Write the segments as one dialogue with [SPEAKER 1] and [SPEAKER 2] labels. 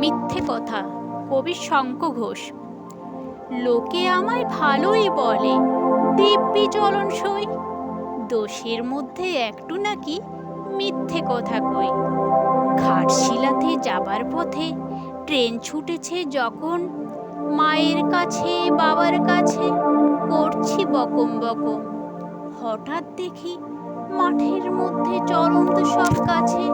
[SPEAKER 1] মিথ্যে কথা, কবি শঙ্ক ঘোষ। লোকে আমায় ভালোই বলে, দিব্যি চলন সই। দোষের মধ্যে একটু নাকি মিথ্যে কথা কই। ঘাটশিলাতে যাবার পথে ট্রেন ছুটেছে যখন, মায়ের কাছে, বাবার কাছে করছি বকম বকম। হঠাৎ দেখি মাঠের মধ্যে চলন্ত সব কাছে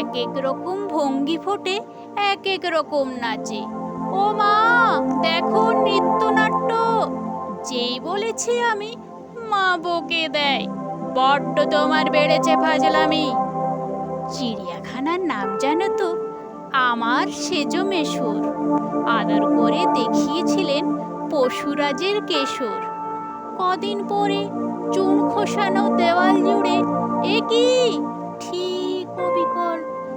[SPEAKER 1] এক এক রকম ভঙ্গি ফোটে এক এক রকম নাচে। ও মা, দেখো নৃত্যনাট্য। যেই বলেছি আমি, মা বকে দেয়। বড্ড তোমার বেড়েছে ফাজলামি। চিড়িয়াখানার নাম জানো তো, আমার সেজ মেশর। আদর করে দেখিয়েছিলেন পশুরাজের কেশর। কদিন পরে চুন খোসানো দেওয়াল জুড়ে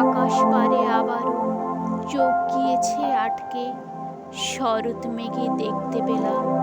[SPEAKER 1] আকাশ পারে আবারও। চোখ গিয়েছে আটকে। শরৎ মেঘে দেখতে পেলাম।